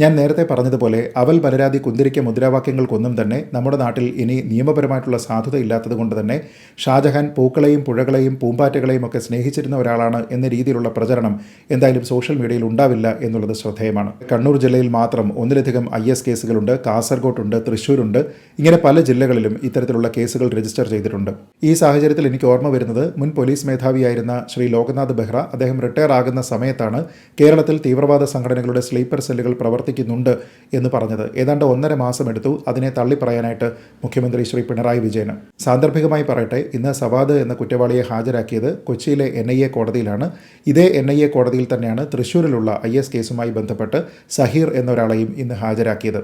ഞാൻ നേരത്തെ പറഞ്ഞതുപോലെ അവൽ പലരാതി കുന്തിരിക്ക മുദ്രാവാക്യങ്ങൾക്കൊന്നും തന്നെ നമ്മുടെ നാട്ടിൽ ഇനി നിയമപരമായിട്ടുള്ള സാധുത ഇല്ലാത്തത് കൊണ്ട് തന്നെ ഷാജഹാൻ പൂക്കളെയും പുഴകളെയും പൂമ്പാറ്റകളെയും ഒക്കെ സ്നേഹിച്ചിരുന്ന ഒരാളാണ് എന്ന രീതിയിലുള്ള പ്രചരണം എന്തായാലും സോഷ്യൽ മീഡിയയിൽ ഉണ്ടാവില്ല എന്നുള്ളത് ശ്രദ്ധേയമാണ്. കണ്ണൂർ ജില്ലയിൽ മാത്രം ഒന്നിലധികം ഐ എസ് കേസുകളുണ്ട് കാസർഗോട്ടുണ്ട് തൃശ്ശൂരുണ്ട്. ഇങ്ങനെ പല ജില്ലകളിലും ഇത്തരത്തിലുള്ള കേസുകൾ രജിസ്റ്റർ ചെയ്തിട്ടുണ്ട്. ഈ സാഹചര്യത്തിൽ എനിക്ക് ഓർമ്മ വരുന്നത് മുൻ പോലീസ് മേധാവിയായിരുന്ന ശ്രീ ലോക്നാഥ് ബെഹ്റ അദ്ദേഹം റിട്ടയർ ആകുന്ന സമയത്താണ് കേരളത്തിൽ തീവ്രവാദ സംഘടനകളുടെ സ്ലീപ്പർ സെല്ലുകൾ പ്രവർത്തിക്കുന്നുണ്ട് എന്ന് പറഞ്ഞത്. ഏതാണ്ട് ഒന്നര മാസം എടുത്തു അതിനെ തള്ളിപ്പറയാനായിട്ട് മുഖ്യമന്ത്രി ശ്രീ പിണറായി വിജയൻ സാന്ദർഭികമായി പറയട്ടെ ഇന്ന് സവാദ് എന്ന കുറ്റവാളിയെ ഹാജരാക്കിയത് കൊച്ചിയിലെ എൻ ഐ എ കോടതിയിലാണ്. ഇതേ എൻ ഐ എ കോടതിയിൽ തന്നെയാണ് തൃശ്ശൂരിലുള്ള ഐ എസ് കേസുമായി ബന്ധപ്പെട്ട് സഹീർ എന്നൊരാളെയും ഇന്ന് ഹാജരാക്കിയത്.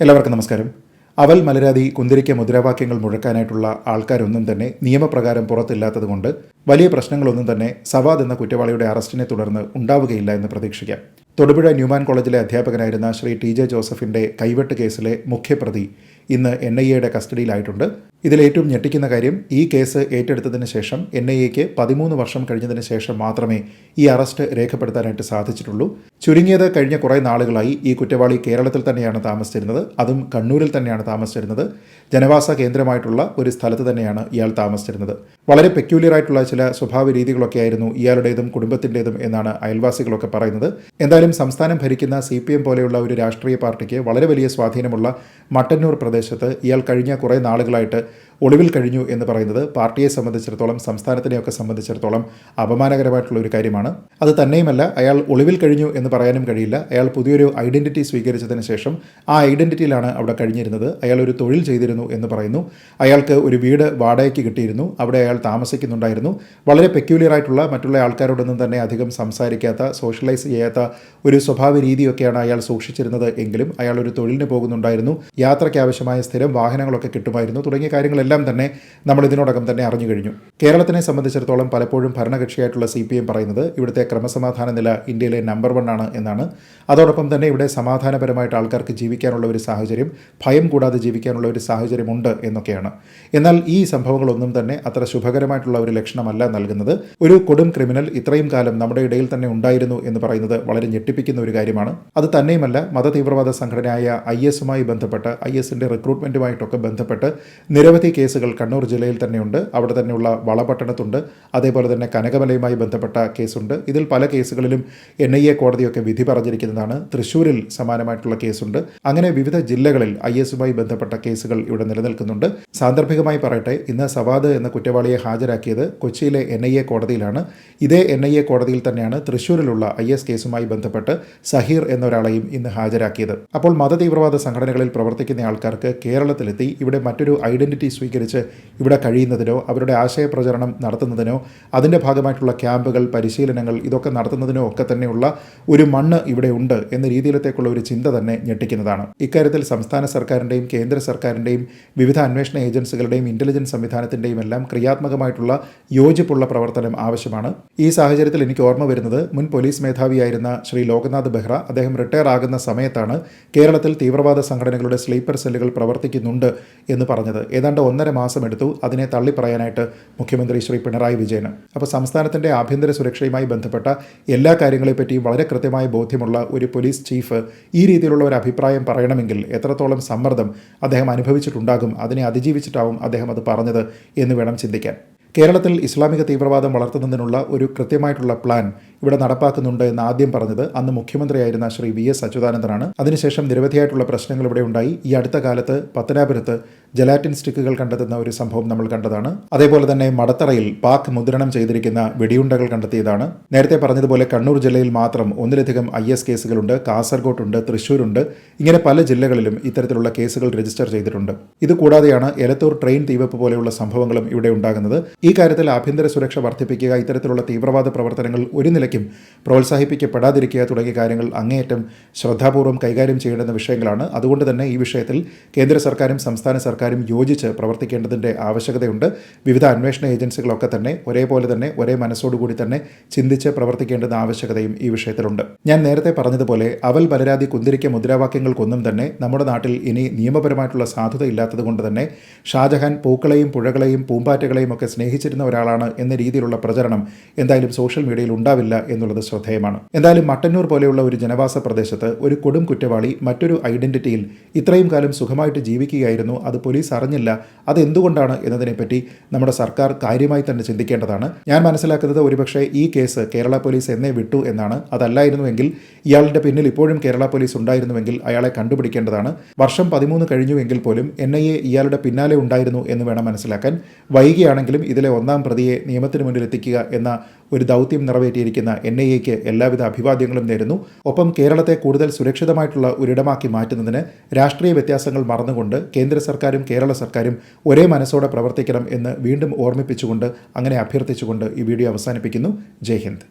എല്ലാവർക്കും നമസ്കാരം. അവൽ മലരാതി കുന്തിരിക്ക മുദ്രാവാക്യങ്ങൾ മുഴക്കാനായിട്ടുള്ള ആൾക്കാരൊന്നും തന്നെ നിയമപ്രകാരം പുറത്തില്ലാത്തതുകൊണ്ട് വലിയ പ്രശ്നങ്ങളൊന്നും തന്നെ സവാദ് എന്ന കുറ്റവാളിയുടെ അറസ്റ്റിനെ തുടർന്ന് ഉണ്ടാവുകയില്ല എന്ന് പ്രതീക്ഷിക്കാം. തൊടുപുഴ ന്യൂമാൻ കോളേജിലെ അധ്യാപകനായിരുന്ന ശ്രീ ടി ജെ ജോസഫിന്റെ കൈവെട്ട് കേസിലെ മുഖ്യപ്രതി ഇന്ന് എൻ ഐ എയുടെ കസ്റ്റഡിയിലായിട്ടുണ്ട്. ഇതിൽ ഏറ്റവും ഞെട്ടിക്കുന്ന കാര്യം ഈ കേസ് ഏറ്റെടുത്തതിന് ശേഷം എൻ ഐ എക്ക് പതിമൂന്ന് വർഷം കഴിഞ്ഞതിന് ശേഷം മാത്രമേ ഈ അറസ്റ്റ് രേഖപ്പെടുത്താനായിട്ട് സാധിച്ചിട്ടുള്ളൂ. ചുരുങ്ങിയത് കഴിഞ്ഞ കുറേ നാളുകളായി ഈ കുറ്റവാളി കേരളത്തിൽ തന്നെയാണ് താമസിച്ചിരുന്നത്. അതും കണ്ണൂരിൽ തന്നെയാണ് താമസിച്ചിരുന്നത്. ജനവാസ കേന്ദ്രമായിട്ടുള്ള ഒരു സ്ഥലത്ത് തന്നെയാണ് ഇയാൾ താമസിച്ചിരുന്നത്. വളരെ പെക്യൂലിയർ ആയിട്ടുള്ള ചില സ്വഭാവ രീതികളൊക്കെ ആയിരുന്നു ഇയാളുടേതും കുടുംബത്തിന്റെതും എന്നാണ് അയൽവാസികളൊക്കെ പറയുന്നത്. എന്തായാലും സംസ്ഥാനം ഭരിക്കുന്ന സി പോലെയുള്ള ഒരു രാഷ്ട്രീയ പാർട്ടിക്ക് വളരെ വലിയ സ്വാധീനമുള്ള മട്ടന്നൂർ പ്രദേശത്ത് ഇയാൾ കഴിഞ്ഞ കുറേ നാളുകളായിട്ട് ഒളിവിൽ കഴിഞ്ഞു എന്ന് പറയുന്നത് പാർട്ടിയെ സംബന്ധിച്ചിടത്തോളം സംസ്ഥാനത്തിനെയൊക്കെ സംബന്ധിച്ചിടത്തോളം അപമാനകരമായിട്ടുള്ള ഒരു കാര്യമാണ്. അത് തന്നെയുമല്ല അയാൾ ഒളിവിൽ കഴിഞ്ഞു എന്ന് പറയാനും കഴിയില്ല. അയാൾ പുതിയൊരു ഐഡന്റിറ്റി സ്വീകരിച്ചതിന് ശേഷം ആ ഐഡന്റിറ്റിയിലാണ് അവിടെ കഴിഞ്ഞിരുന്നത്. അയാൾ ഒരു തൊഴിൽ ചെയ്തിരുന്നു എന്ന് പറയുന്നു. അയാൾക്ക് ഒരു വീട് വാടകയ്ക്ക് കിട്ടിയിരുന്നു. അവിടെ അയാൾ താമസിക്കുന്നുണ്ടായിരുന്നു. വളരെ പെക്യൂലിയർ ആയിട്ടുള്ള മറ്റുള്ള ആൾക്കാരോടൊന്നും തന്നെ അധികം സംസാരിക്കാത്ത സോഷ്യലൈസ് ചെയ്യാത്ത ഒരു സ്വഭാവ രീതിയൊക്കെയാണ് അയാൾ സൂക്ഷിച്ചിരുന്നത് എങ്കിലും അയാൾ ഒരു തൊഴിലിന് പോകുന്നുണ്ടായിരുന്നു. യാത്രയ്ക്ക് ആവശ്യമായ സ്ഥിരം വാഹനങ്ങളൊക്കെ കിട്ടുമായിരുന്നു. തുടങ്ങിയ കാര്യങ്ങളെല്ലാം തന്നെ നമ്മൾ ഇതിനോടകം തന്നെ അറിഞ്ഞു കഴിഞ്ഞു. കേരളത്തിനെ സംബന്ധിച്ചിടത്തോളം പലപ്പോഴും ഭരണകക്ഷിയായിട്ടുള്ള സി പി എം പറയുന്നത് ഇവിടുത്തെ ക്രമസമാധാന നില ഇന്ത്യയിലെ നമ്പർ വൺ ആണ് എന്നാണ്. അതോടൊപ്പം തന്നെ ഇവിടെ സമാധാനപരമായിട്ട് ആൾക്കാർക്ക് ജീവിക്കാനുള്ള ഒരു സാഹചര്യം ഭയം കൂടാതെ ജീവിക്കാനുള്ള ഒരു സാഹചര്യമുണ്ട് എന്നൊക്കെയാണ്. എന്നാൽ ഈ സംഭവങ്ങളൊന്നും തന്നെ അത്ര ശുഭകരമായിട്ടുള്ള ഒരു ലക്ഷണമല്ല നൽകുന്നത്. ഒരു കൊടും ക്രിമിനൽ ഇത്രയും കാലം നമ്മുടെ ഇടയിൽ തന്നെ ഉണ്ടായിരുന്നു എന്ന് പറയുന്നത് വളരെ ഞെട്ടിപ്പിക്കുന്ന ഒരു കാര്യമാണ്. അത് തന്നെയുമല്ല മതതീവ്രവാദ സംഘടനയായ ഐ എസുമായി ബന്ധപ്പെട്ട് ഐ എസിന്റെ റിക്രൂട്ട്മെന്റുമായിട്ടൊക്കെ ബന്ധപ്പെട്ട് നിരവധി കേസുകൾ കണ്ണൂർ ജില്ലയിൽ തന്നെയുണ്ട്. അവിടെ തന്നെയുള്ള വളപട്ടണത്തുണ്ട്. അതേപോലെ തന്നെ കനകമലയുമായി ബന്ധപ്പെട്ട കേസുണ്ട്. ഇതിൽ പല കേസുകളിലും എൻ ഐ എ കോടതിയൊക്കെ വിധി പറഞ്ഞിരിക്കുന്നതാണ്. തൃശ്ശൂരിൽ സമാനമായിട്ടുള്ള കേസുണ്ട്. അങ്ങനെ വിവിധ ജില്ലകളിൽ ഐ എസുമായി ബന്ധപ്പെട്ട കേസുകൾ ഇവിടെ നിലനിൽക്കുന്നുണ്ട്. സാന്ദർഭികമായി പറയട്ടെ ഇന്ന് സവാദ് എന്ന കുറ്റവാളിയെ ഹാജരാക്കിയത് കൊച്ചിയിലെ എൻ ഐ എ കോടതിയിലാണ്. ഇതേ എൻ ഐ എ കോടതിയിൽ തന്നെയാണ് തൃശ്ശൂരിലുള്ള ഐ എസ് കേസുമായി ബന്ധപ്പെട്ട് സഹീർ എന്നൊരാളെയും ഇന്ന് ഹാജരാക്കിയത്. അപ്പോൾ മതതീവ്രവാദ സംഘടനകളിൽ പ്രവർത്തിക്കുന്ന ആൾക്കാർക്ക് കേരളത്തിലെത്തി ഇവിടെ മറ്റൊരു ഐഡന്റിറ്റി സ്വീകരിച്ച് ഇവിടെ കഴിയുന്നതിനോ അവരുടെ ആശയപ്രചരണം നടത്തുന്നതിനോ അതിന്റെ ഭാഗമായിട്ടുള്ള ക്യാമ്പുകൾ പരിശീലനങ്ങൾ ഇതൊക്കെ നടത്തുന്നതിനോ ഒക്കെ തന്നെയുള്ള ഒരു മണ്ണ് ഇവിടെ ഉണ്ട് എന്ന രീതിയിലത്തേക്കുള്ള ഒരു ചിന്ത തന്നെ ഞെട്ടിക്കുന്നതാണ്. ഇക്കാര്യത്തിൽ സംസ്ഥാന സർക്കാരിന്റെയും കേന്ദ്ര സർക്കാരിന്റെയും വിവിധ അന്വേഷണ ഏജൻസികളുടെയും ഇന്റലിജൻസ് സംവിധാനത്തിന്റെയും എല്ലാം ക്രിയാത്മകമായിട്ടുള്ള യോജിപ്പുള്ള പ്രവർത്തനം ആവശ്യമാണ്. ഈ സാഹചര്യത്തിൽ എനിക്ക് ഓർമ്മ വരുന്നത് മുൻ പോലീസ് മേധാവിയായിരുന്ന ശ്രീ ലോക്നാഥ് ബെഹ്റ. അദ്ദേഹം റിട്ടയർ ആകുന്ന സമയത്താണ് കേരളത്തിൽ തീവ്രവാദ സംഘടനകളുടെ സ്ലീപ്പർ സെല്ലുകൾ പ്രവർത്തിക്കുന്നുണ്ട് എന്ന് പറഞ്ഞത്. ഒന്നര മാസം എടുത്തു അതിനെ തള്ളിപ്പറയാനായിട്ട് മുഖ്യമന്ത്രി ശ്രീ പിണറായി വിജയൻ. അപ്പോൾ സംസ്ഥാനത്തിന്റെ ആഭ്യന്തര സുരക്ഷയുമായി ബന്ധപ്പെട്ട എല്ലാ കാര്യങ്ങളെപ്പറ്റിയും വളരെ കൃത്യമായ ബോധ്യമുള്ള ഒരു പോലീസ് ചീഫ് ഈ രീതിയിലുള്ള ഒരു അഭിപ്രായം പറയണമെങ്കിൽ എത്രത്തോളം സമ്മർദ്ദം അദ്ദേഹം അനുഭവിച്ചിട്ടുണ്ടാകും അതിനെ അതിജീവിച്ചിട്ടാവും അദ്ദേഹം അത് പറഞ്ഞത് എന്ന് വേണം ചിന്തിക്കാൻ. കേരളത്തിൽ ഇസ്ലാമിക തീവ്രവാദം വളർത്തുന്നതിനുള്ള ഒരു കൃത്യമായിട്ടുള്ള പ്ലാൻ ഇവിടെ നടപ്പാക്കുന്നുണ്ട് എന്ന് ആദ്യം പറഞ്ഞത് അന്ന് മുഖ്യമന്ത്രിയായിരുന്ന ശ്രീ വി എസ് അച്യുതാനന്ദനാണ്. അതിനുശേഷം നിരവധിയായിട്ടുള്ള പ്രശ്നങ്ങൾ ഇവിടെ ഉണ്ടായി. ഈ അടുത്ത കാലത്ത് പത്തനാപുരത്ത് ജലാറ്റിൻ സ്റ്റിക്കുകൾ കണ്ടെത്തുന്ന ഒരു സംഭവം നമ്മൾ കണ്ടതാണ്. അതേപോലെ തന്നെ മടത്തറയിൽ പാക് മുദ്രണം ചെയ്തിരിക്കുന്ന വെടിയുണ്ടകൾ കണ്ടെത്തിയതാണ്. നേരത്തെ പറഞ്ഞതുപോലെ കണ്ണൂർ ജില്ലയിൽ മാത്രം ഒന്നിലധികം ഐ എസ് കേസുകളുണ്ട്. കാസർഗോട്ടുണ്ട് തൃശ്ശൂരുണ്ട്. ഇങ്ങനെ പല ജില്ലകളിലും ഇത്തരത്തിലുള്ള കേസുകൾ രജിസ്റ്റർ ചെയ്തിട്ടുണ്ട്. ഇതുകൂടാതെയാണ് എലത്തൂർ ട്രെയിൻ തീവപ്പ് പോലെയുള്ള സംഭവങ്ങളും ഇവിടെ ഉണ്ടാകുന്നത്. ഈ കാര്യത്തിൽ ആഭ്യന്തര സുരക്ഷ വർദ്ധിപ്പിക്കുക ഇത്തരത്തിലുള്ള തീവ്രവാദ പ്രവർത്തനങ്ങൾ ഒരു നിലയ്ക്കും പ്രോത്സാഹിപ്പിക്കപ്പെടാതിരിക്കുക തുടങ്ങിയ കാര്യങ്ങൾ അങ്ങേയറ്റം ശ്രദ്ധാപൂർവം കൈകാര്യം ചെയ്യേണ്ടുന്ന വിഷയങ്ങളാണ്. അതുകൊണ്ട് തന്നെ ഈ വിഷയത്തിൽ കേന്ദ്ര സർക്കാരും സംസ്ഥാന സർക്കാരും യോജിച്ച് പ്രവർത്തിക്കേണ്ടതിന്റെ ആവശ്യകതയുണ്ട്. വിവിധ അന്വേഷണ ഏജൻസികളൊക്കെ തന്നെ ഒരേപോലെ തന്നെ ഒരേ മനസ്സോടുകൂടി തന്നെ ചിന്തിച്ച് പ്രവർത്തിക്കേണ്ടുന്ന ആവശ്യകതയും ഈ വിഷയത്തിലുണ്ട്. ഞാൻ നേരത്തെ പറഞ്ഞതുപോലെ അവൽ പലരാതി കുന്തിരിക്ക മുദ്രാവാക്യങ്ങൾക്കൊന്നും തന്നെ നമ്മുടെ നാട്ടിൽ ഇനി നിയമപരമായിട്ടുള്ള സാധുത ഇല്ലാത്തത് കൊണ്ട് തന്നെ ഷാജഹാൻ പൂക്കളെയും പുഴകളെയും പൂമ്പാറ്റകളെയും ഒക്കെ സ്നേഹിച്ചിരുന്ന ഒരാളാണ് എന്ന രീതിയിലുള്ള പ്രചരണം എന്തായാലും സോഷ്യൽ മീഡിയയിൽ ഉണ്ടാവില്ല എന്നുള്ളത് ശ്രദ്ധേയമാണ്. എന്തായാലും മട്ടന്നൂർ പോലെയുള്ള ഒരു ജനവാസ പ്രദേശത്ത് ഒരു കൊടും കുറ്റവാളി മറ്റൊരു ഐഡന്റിറ്റിയിൽ ഇത്രയും കാലം സുഖമായിട്ട് ജീവിക്കുകയായിരുന്നു. അത് പോലീസ് അറിഞ്ഞില്ല. അതെന്തുകൊണ്ടാണ് എന്നതിനെപ്പറ്റി നമ്മുടെ സർക്കാർ കാര്യമായി തന്നെ ചിന്തിക്കേണ്ടതാണ്. ഞാൻ മനസ്സിലാക്കുന്നത് ഒരുപക്ഷെ ഈ കേസ് കേരള പോലീസ് എന്നേ വിട്ടു എന്നാണ്. അതല്ലായിരുന്നുവെങ്കിൽ ഇയാളുടെ പിന്നിൽ ഇപ്പോഴും കേരള പോലീസ് ഉണ്ടായിരുന്നുവെങ്കിൽ അയാളെ കണ്ടുപിടിക്കേണ്ടതാണ്. വർഷം പതിമൂന്ന് കഴിഞ്ഞുവെങ്കിൽ പോലും എൻ ഐ എ ഇയാളുടെ പിന്നാലെ ഉണ്ടായിരുന്നു എന്ന് വേണം മനസ്സിലാക്കാൻ. വൈകിയാണെങ്കിലും ഇതിലെ ഒന്നാം പ്രതിയെ നിയമത്തിന് മുന്നിൽ എത്തിക്കുക എന്ന ഒരു ദൗത്യം നിറവേറ്റിയിരിക്കുന്ന എൻ ഐ എക്ക് എല്ലാവിധ അഭിവാദ്യങ്ങളും നേരുന്നു. ഒപ്പം കേരളത്തെ കൂടുതൽ സുരക്ഷിതമായിട്ടുള്ള ഒരിടമാക്കി മാറ്റുന്നതിന് രാഷ്ട്രീയ വ്യത്യാസങ്ങൾ മറന്നുകൊണ്ട് കേന്ദ്ര സർക്കാരും കേരള സർക്കാരും ഒരേ മനസ്സോടെ പ്രവർത്തിക്കണം എന്ന് വീണ്ടും ഓർമ്മിപ്പിച്ചുകൊണ്ട് അങ്ങനെ അഭ്യർത്ഥിച്ചുകൊണ്ട് ഈ വീഡിയോ അവസാനിപ്പിക്കുന്നു. ജയ് ഹിന്ദ്.